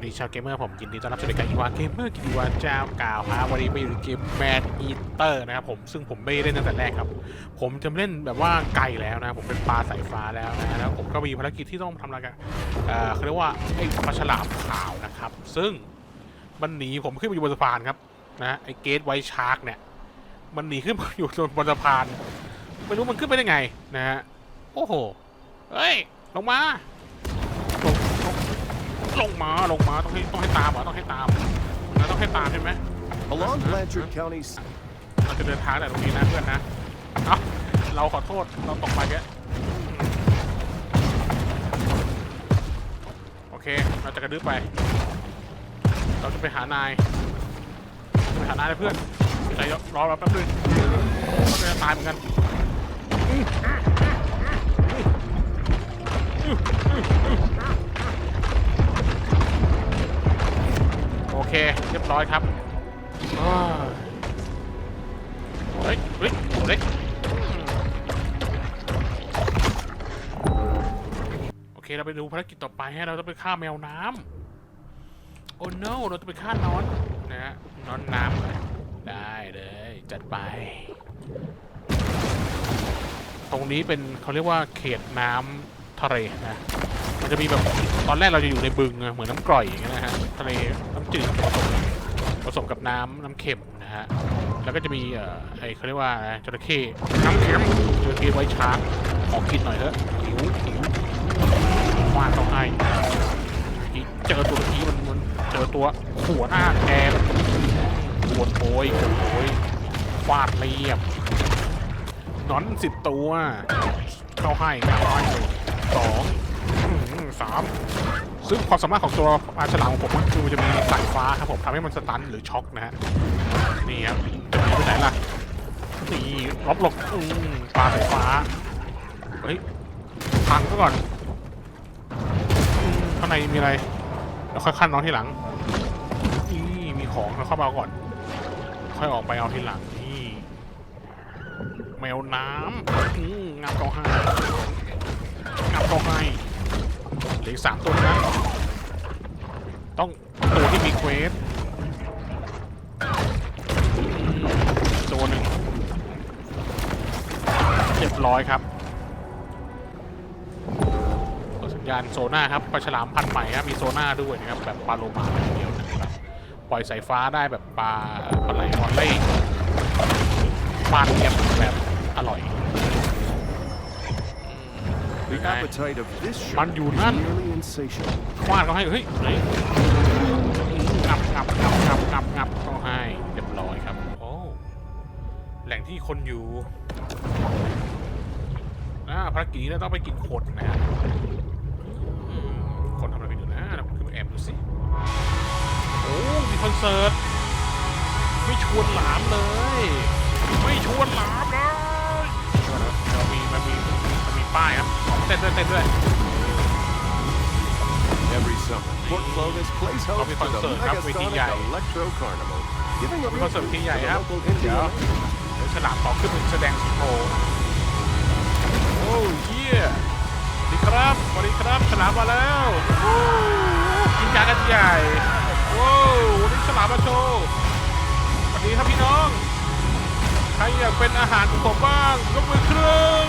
วัสดีชาวเกมเมอร์ผมยินดีต้อนรับสู่รายการอีวาเกมเมอร์กิติวาเจ้ากล่าวฮะวันนี้ไปอยู่ในเกมแมดอีเตอร์นะครับผมซึ่งผมไม่ได้เล่นตั้งแต่แรกครับ ผมจะเล่นแบบว่าไกลแล้วนะผมเป็นปลาสายฟ้าแล้วนะแล้วผมก็มีภารกิจที่ต้องทำอะไรกันเอ่อเขาเรียกว่าไอ้ปลาฉลามขาวนะครับ ซึ่งมันหนีผมขึ้นไปอยู่บนสะพานครับนะไอ้เกตไวชาร์กเนี่ยมันหนีขึ้นมาอยู่บนสะพานไม่รู้มันขึ้นไปได้ไงนะฮะโอ้โหเฮ้ยลงมา ลงมาลงมาต้องให้ต้องให้ตามเหรอต้องให้ตามนะต้องให้ตามใช่ไหม Along Blanchard County, เราจะเดินทางแต่ตรงนี้นะเพื่อนนะเอ้าเราขอโทษเราตกไปแกโอเคเราจะกระดึ๊บไป เราจะไปหานายจะไปหานายเลยเพื่อนใจเย็นรอเราแป๊บนึงเราจะตายเหมือนกัน อเค เรียบร้อยครับอ้าวเฮ้ยเฮ้ยเล็กโอเค เราไปดูภารกิจต่อไปให้เราต้องไปฆ่าแมวน้ำโอ้ no เราต้องไปฆ่านอนนะฮะนอนน้ำเหรอได้เลย จัดไป ตรงนี้เป็นเขาเรียกว่าเขตน้ำ ทะเลนะมันจะมีแบบตอนแรกเราจะอยู่ในบึงเหมือนน้ำกร่อยอย่างเงี้ยนะฮะทะเลน้ำจืดผสมผสมกับน้ำน้ำเค็มนะฮะแล้วก็จะมีเอ่อไอเขาเรียกว่าอะไรจระเข้น้ำเค็มจระเข้ไว้ช้าร์กขอกินหน่อยเถอะหิวหิวฟาดต้องให้เจอตัวเมื่อกี้มันมันเจอตัวหัวหน้าแกมันปวดโอยโอยฟาดเรียบนอนสิบตัวเข้าให้เข้าให้หนึ่ง สองสามซึ่งความสามารถของตัวปลาฉลามของผมก็คือมันจะมีสายฟ้าครับผมทำให้มันสตันหรือช็อกนะฮะนี่ครับจะหนีไปไหนล่ะนี่ล็อบหลบอืมปลาสายฟ้าเฮ้ยพังซะก่อนข้างในมีอะไรแล้วค่อยขั้นน้องที่หลังนี่มีของเราเข้ามาเอาก่อน ค่อยออกไปเอาที่หลังนี่แมวน้ำอืมงับเขาห้า งับเขาให้เหลือสามตัวนะต้องตัวที่มีเควสตัวหนึ่งเรียบร้อยครับสัญญาณโซน่าครับปลาฉลามพันธุ์ใหม่ครับมีโซน่าด้วยนะครับแบบปลาโลมาเลยทีเดียวนะครับปล่อยสายฟ้าได้แบบปลาปลาไหลมอนเล่ปลาเทียมแบบอร่อย the Okay. appetite of this shark Man, you is run. nearly insatiable. ฟาดเขาให้เฮ้ยเฮ้ยงับงับงับงับงับงับเขาให้เรียบร้อยครับโอ้แหล่งที่คนอยู่อ่าภารกิจนี้เราต้องไปกินคนนะฮะอืมคนทำอะไรกันอยู่นะเราขึ้นไปแอบดูสิโอ้มีคอนเสิร์ตไม่ชวนหลามเลย ไม่ชวนหลามเลยเรามีมันมีมันมีป้ายครับ เต้นด้วยเต้นด้วย Every summer, Port Clovis plays host Happy to the concert, happy Megasonic Jai. Electro Carnival, giving a มีคอนเสิร์ต reprieve ที่ใหญ่ to the ครับ local เดี๋ยว Indian เดี๋ยวฉลามขอขึ้นเป็นแสดงสิงโตโอ้เยี่ยสวัสดีครับสวัสดีครับฉลามมาแล้ววู้กินยากันใหญ่ว้าววันนี้ฉลามมาโชว์สวัสดีครับพี่น้อง ใครอยากเป็นอาหารของผมบ้างยกมือขึ้น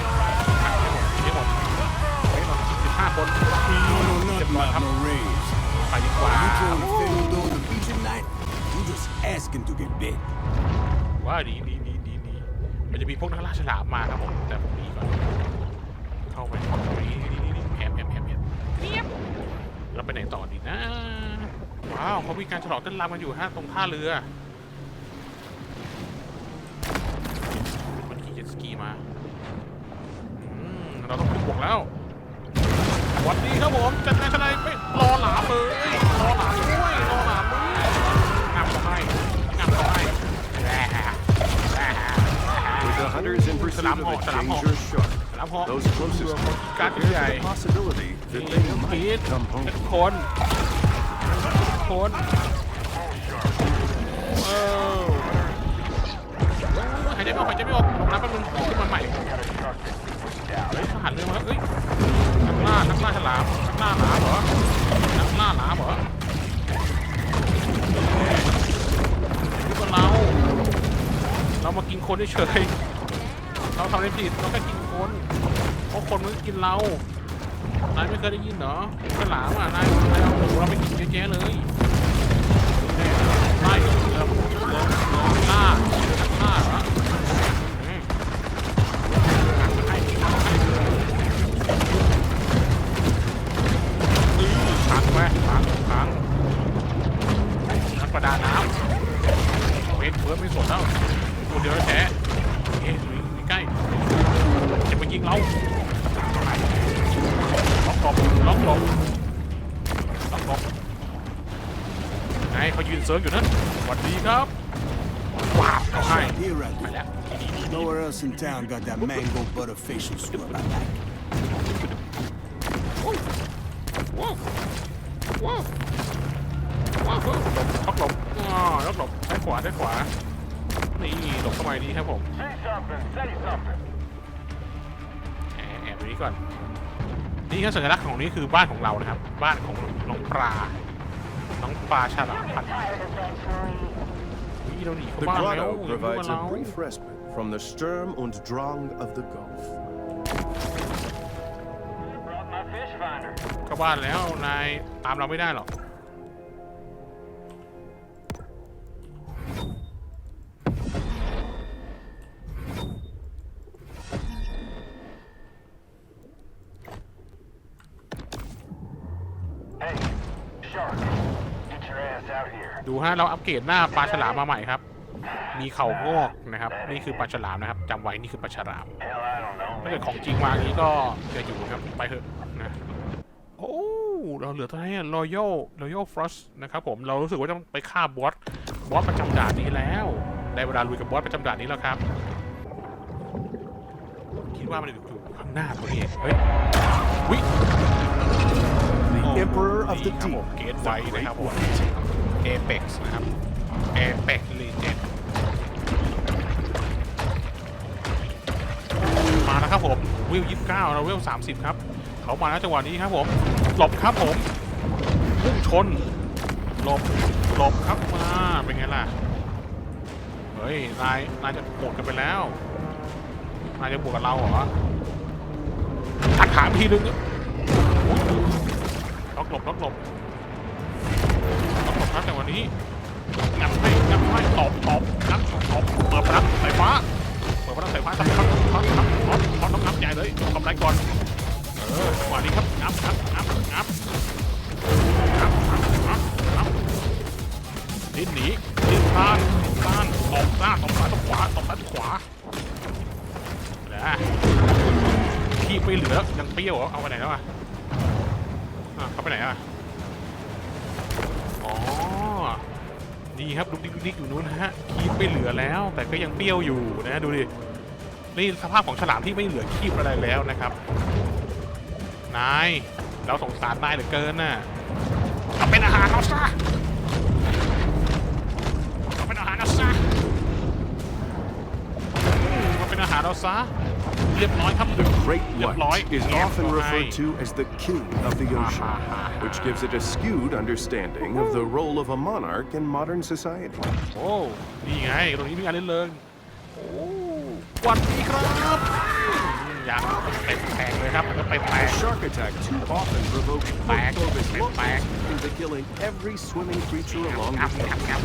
ดีกว่า You trying to film on the beach at night? You just asking to get bit. ว่าดีดีดีดีดีมันจะมีพวกนักล่าฉลามมาครับผมแต่ผมหนีก่อนเข้าไปนี่นี่นี่นี่แอบแอบแอบแอบเนียบเราไปไหนต่อดีนะว้าวเขามีการฉลองเต้นรำกันอยู่ฮะตรงท่าเรือมันขี่เจ็ตสกีมาอืมเราต้องขึ้นบกแล้ว วัสดีครับผมจัดการอะไรไม่รอหลามเลยรอหลามด้วยรอหลามด้วยงับเข้าไปงับเข้าไปสลามหอกสลามหอกสลามหอกการใหญ่พีทคนคนเออหายใจไม่ออกหายใจไม่ออกน้ำแป๊บนึงขึ้นมาใหม่เฮ้ยทหารเรือมั้วเฮ้ย ล่านักล่าฉลามนักล่าหลามเหรอนักล่าหลามเหรอนี่ก็เรา เรามากินคนเฉยเราทำอะไรผิดเราแค่กินคนเพราะคนมันกินเรานายไม่เคยได้ยินเหรอฉลามอะนายนายเอาหมูเราไปกินเยอะแยะเลยนายเรือเหลือล่า งไว้ขังขังนักประดาน้ำเวทเวิร์ดไม่สนแล้วตัวเดียวแท้เอ๊ะอยู่ใกล้จะมายิงเราล็อกหลบล็อกหลบล็อกหลบไงเขายืนเซิร์ฟอยู่นั่นสวัสดีครับว้าวเขาให้ Here I ไป do. แล้ว Nowhere else in town got that mango butter facial scrub I like. ว้า วว้าวว้าวหลบล็อกหลบอ๋อล็อกหลบด้านขวาด้านขวา นี่หลบเข้ามาดีครับผม Say something, say something. แอบแอบตรงนี้ก่อน นี่คือสัญลักษณ์ของนี้คือบ้านของเรานะครับ บ้านของน้องปลา น้องปลาฉลามพันธุ์นี่เราหนีเข้า The บ้านแล้ว grotto อย่ายุ่ง provides กับ a เรา brief respite from the Sturm und Drang of the Gulf. Finder. เข้าบ้านแล้วนายตามเราไม่ได้หรอก Hey, shark, get your ass out here. ดูฮะเราอัปเกรดหน้าปลาฉลามมาใหม่ครับ มีเข่างอกนะครับ นี่คือปลาฉลามนะครับจำไว้นี่คือปลาฉลาม Hell, I don't know. ถ้าเกิดของจริงมาอย่างนี้ก็จะอยู่ครับไปเถอะนะโอ้ เราเหลือเท่าไหร่ Royal Royal Frost นะครับผมเรารู้สึกว่าต้องไปฆ่าบอสบอสประจำด่านนี้แล้วได้เวลาลุยกับบอสประจำด่านนี้แล้วครับ คิดว่ามันอยู่ข้างหน้าตัวนี้เองเฮ้ยวิ The Emperor of the ครับผ Deep. มเกตไว้นะครับผมเอเพ็กซ์นะครับเอเพ็กลีเจนมาแล้วครับผมวิว 29 เราวิว 30 ครับ เขามาแล้วจังหวะนี้ครับผมหลบครับผมพุ่งชนหลบหลบครับมาเป็นไงล่ะเฮ้ยนายนายจะโหดกันไปแล้วนายจะบวกกับเราเหรอถักถามทีนึงล็อกหลบล็อกหลบล็อกหลบครับแต่วันนี้งับให้งับให้ตอบตอบงับตอบเปิดพลังสายฟ้าเปิดพลังสายฟ้าทำครับทำครับทำทำต้องงับใหญ่เลยทำไรก่อน เออจังหวะนี้ครับงับงับงับงับงับงับงับงับดิ้นหนีดิ้นพลาดดิ้นพลาดตบหน้าตบซ้ายตบขวาตบซ้ายตบขวานะพี่ไม่เหลือยังเปรี้ยวเอาไปไหนแล้วอะเขาไปไหนอะอ๋อนี่ครับดุกดิกดุกดิกอยู่นู้นฮะคีบไม่เหลือแล้ว แต่ก็ยังเปรี้ยวอยู่นะดูดินี่สภาพของฉลามที่ไม่เหลือคีบอะไรแล้วนะครับ นาย เราสงสารนายเหลือเกินน่ะเอาเป็นอาหารเราซะเอาเป็นอาหารเราซะเอาเป็นอาหารเราซะเรียบร้อยครับ The Great เรียบร้อย White is เรียบ often ร้อย referred to as the king of the ocean, which gives it a skewed understanding of the role of a monarch in modern society. โอ้ นี่ไง ตรงนี้มีอะไรเลิงโอ้สวัสดีครับอืมอ ย่างเต็มแพงเลยครับมันก็เต็มแพ A ง shark attack too often provokes Back, Phoebus back, back. into killing every swimming creature along งับ the งับงับ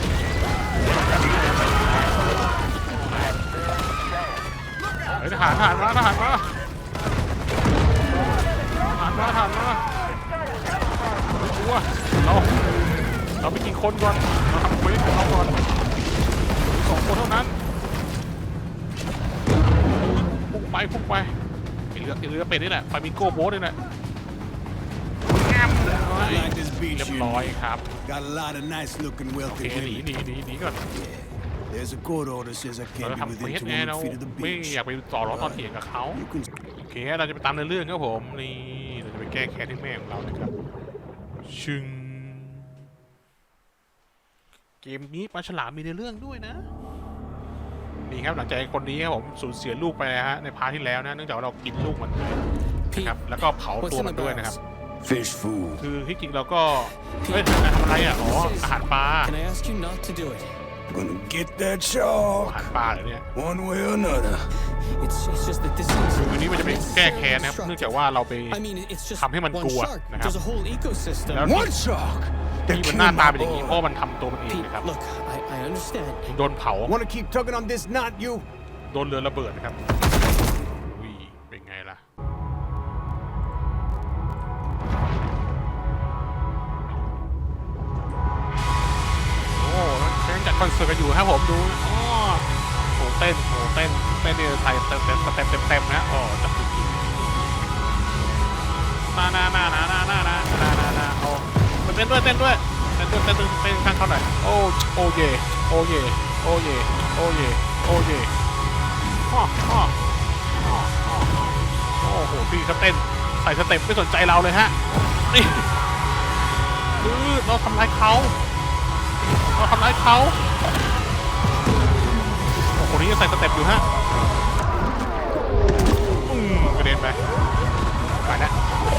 เฮ้ยทหารทหารมาทหารมาทหารมาทหารมาไม่กลัวเราเราไปกินคนก่อนเราทำเควสของเราก่อนสองคนเท่านั้นพุ่งไปพุ่งไปไอ เรือไอเรือเป็ดนี่แหละฟามิโก้โบ๊ทนี่แหละงับเลย Like this beach เรียบ here. ร้อยครับ Got a lot of nice looking โอ wealthy เคหนี women. หนีหนีหนีก่อน Yeah. There's a court order says I เรา can't จะ be ทำเควส within ไงเรา200 feet of the ไม่ beach. อยากไปต่อร้อต่อเถียงกับเขา You can โอเคเราจะไปตามในเรื่องครับผมนี่เราจะไปแก้แค้นให้แม่ของเรานะครับชึงเกมนี้ปลาฉลามมีในเรื่องด้วยนะ นี่ครับหลังจากไอ้คนนี้ครับผมสูญเสียลูกไปนะฮะในพาร์ทที่แล้วนะเนื่องจากว่าเรากินลูกมันไปนะครับแล้วก็เผาตัวมันด้วยนะครับ fish food. คือที่จริงเราก็เฮ้ยทำอะไรอะอ๋ออาหารปลา Can I ask you not to do it? Gonna get that อา shark หารปลาเหรอเนี่ย one way or another. It's, it's just that this is. วันนี้มันจะเป็นแก้แค้นนะครับเนื่องจากว่าเราไป I mean, it's just ทำให้มัน one กลัว shark. นะครับ There's a whole ecosystem. แล้ว One shark. ที่ That มันหน้า killed ตา my เป็นอย่างนี้เพ boy. ราะมันทำตัวมันเอง Pete, นะครับ look, I, I understand. โดนเผา Wanna keep tugging on this knot, you? โดนเรือระเบิดนะครับอุ้ยเป็นไงล่ะ โอ้เต้นจัดคอนเสิร์ตกันอยู่ครับผมดูอ๋อโหเต้นโหเต้นเต้นเนี่ยใส่เต็มเต็มเต็มเต็มเต็มนะอ๋อจับจริงๆนานานานานานานานานานาโอ้เต้นด้วยเต้นด้วย เต้นด้วยเต้นเต้นข้างเขาหน่อยโอ้โอเยโอเยโอเยโอเยโอเยอ้ออ้อโอ้โหพี่เขาเต้นใส่สเต็ปไม่สนใจเราเลยฮะนี่เราทำร้ายเขาเราทำร้ายเขาโอ้โหนี่ยังใส่สเต็ปอยู่ฮะอืมกระเด็นไปไปแล้ว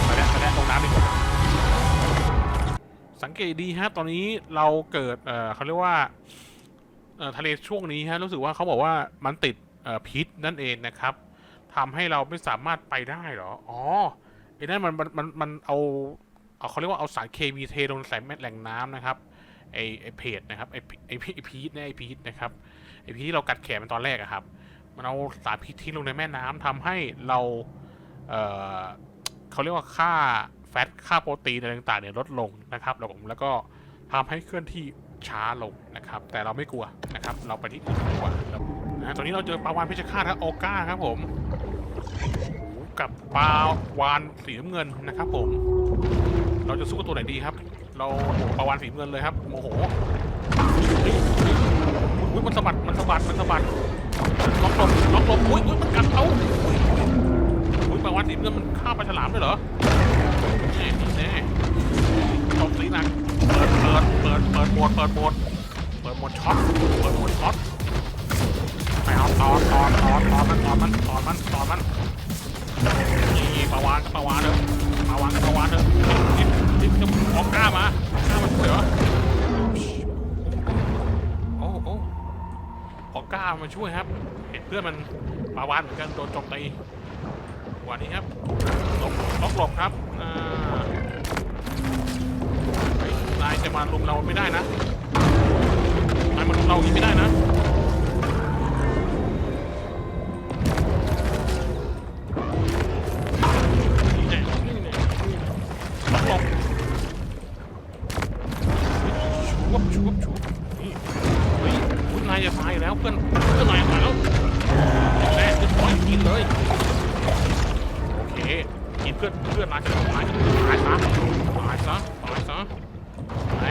ไปแล้วไปแล้วลงน้ำดีกว่า สังเกตดีฮะตอนนี้เราเกิดเอ่อเขาเรียกว่าเอ่อทะเลช่วงนี้ฮะรู้สึกว่าเขาบอกว่ามันติดเอ่อพิษนั่นเองนะครับทำให้เราไม่สามารถไปได้เหรออ๋อไอ้นั่นมันมันมันมันเอาเอาเขาเรียกว่าเอาสารเคมีเทลงใส่แม่แหล่งน้ำนะครับไอไอเพจนะครับไอไอพีชเนี่ยไอพีชนะครับไอพีชที่เรากัดแขนมันตอนแรกอะครับ มันเอาสารพิษทิ้งลงในแม่น้ำทำให้เราเอ่อเขาเรียกว่าค่า ตค่าโปรตีนอะไรต่างๆเนี่ยลดลงนะครับแล้วผมแล้วก็ทำให้เคลื่อนที่ช้าลงนะครับ แต่เราไม่กลัวนะครับ เราไปที่อื่นดีกว่าครับนะตอนนี้เราเจอปลาวานเพชรฆาตครับโอก้าครับผมกับปลาวานสีน้ำเงินนะครับผม เราจะสู้กับตัวไหนดีครับ เราปลาวานสีน้ำเงินเลยครับโมโหอุ้ยมันสะบัดมันสะบัดมันสะบัดล็อกลมล็อกลมอุ้ยอุ้ยมันกัดเอาอุ้ยอุ้ยอุ้ยปลาวานสีน้ำเงินมันฆ่าปลาฉลามด้วยเหรอ แน่นี่แน่ตบสีหนักเปิดเปิดเปิดเปิดโหมดเปิดโหมดเปิดโหมดช็อตเปิดโหมดช็อตไปเอาตอนตอนตอนตอนมันตอนมันตอนมันตอนมันนี่ปลาวานปลาวานเถอะปลาวานปลาวานเถอะนี่นี่จะออกกล้ามากล้ามาช่วยเหรอโอ้โอ้ออกกล้ามาช่วยครับ เห็นเพื่อนมันปลาวานเหมือนกันโดนโจมตีวันนี้ครับหลบล็อกหลบครับอ่า นายจะมาลุมเราไม่ได้นะนายมาลุมเราอย่างนี้ไม่ได้นะชุบชุบชุบนี่เฮ้ยคุณนายจะตายแล้วเพื่อนเพื่อนนายตายแล้วแน่จะปล่อยกินเลยโอเคกินเพื่อนเพื่อนนายจะตายตายซะตายซะตายซะ ไป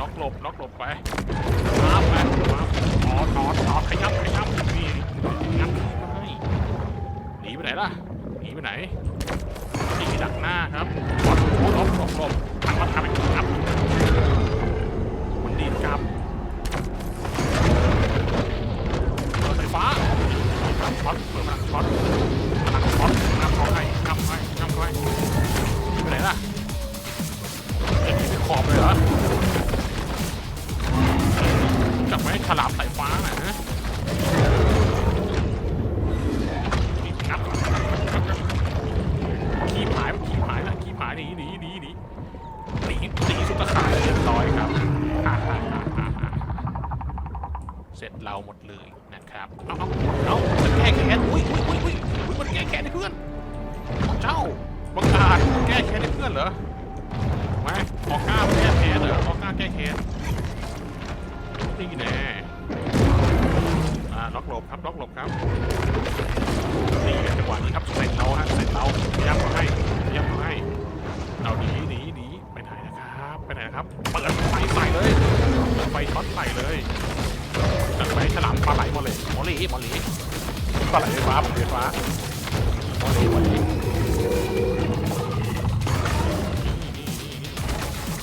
ล็อกหลบล็อกหลบไปมาไปมาถอดถอต่อขยับขยับนี่งับไหนีไปไหนล่ะหนีไปไหนหนีดักหน้าครับถอดโอ้หลบหลบหลบทันมาทำให้ครับมันดีดกลับ เสร็จเราหมดเลยนะครับ เอาเอาเอาแก้แค้นอุ้ยอุ้ยอุ้ยอุ้ยอุ้ยมันแก้แค้นให้เพื่อน เจ้าบังอาจแก้แค้นให้เพื่อนเหรอมาออกก้าแก้แค้นเหรอออกก้าแก้แค้นนี่แน่อ่าล็อกหลบครับล็อกหลบครับนี่จังหวะนี้ครับเสร็จเราฮะเสร็จเรายับมาให้ยับมาให้เอาหนีหนีหนีไปไหนนะครับไปไหนนะครับเปิดไฟใส่เลยเปิดไฟช็อตใส่เลย จัดไปฉลามปลาไหลหมดเลยหมอลีหมอลีปลาไหลไฟฟ้าปลาไฟฟ้าหมอลีหมอลี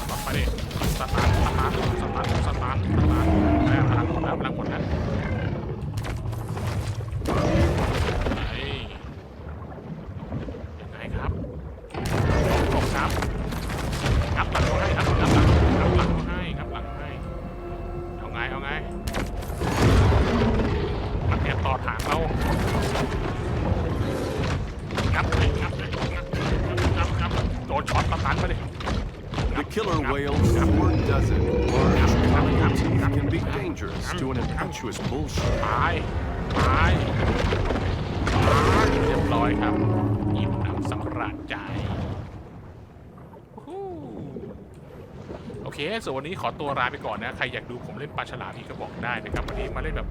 ต่อไปดิสตาร์ทสตาร์ทสตาร์ทสตาร์ทสตาร์ทแม่พลังหมดแล้วพลังหมดแล้ว dangerous to an impetuous bullshit ตายตายตายเรียบร้อยครับอิ่มหนำสำราญใจฮู้โอเคส่วนวันนี้ขอตัวลาไปก่อนนะ ใครอยากดูผมเล่นปลาฉลามอีกก็บอกได้นะครับ วันนี้มาเล่นแบบ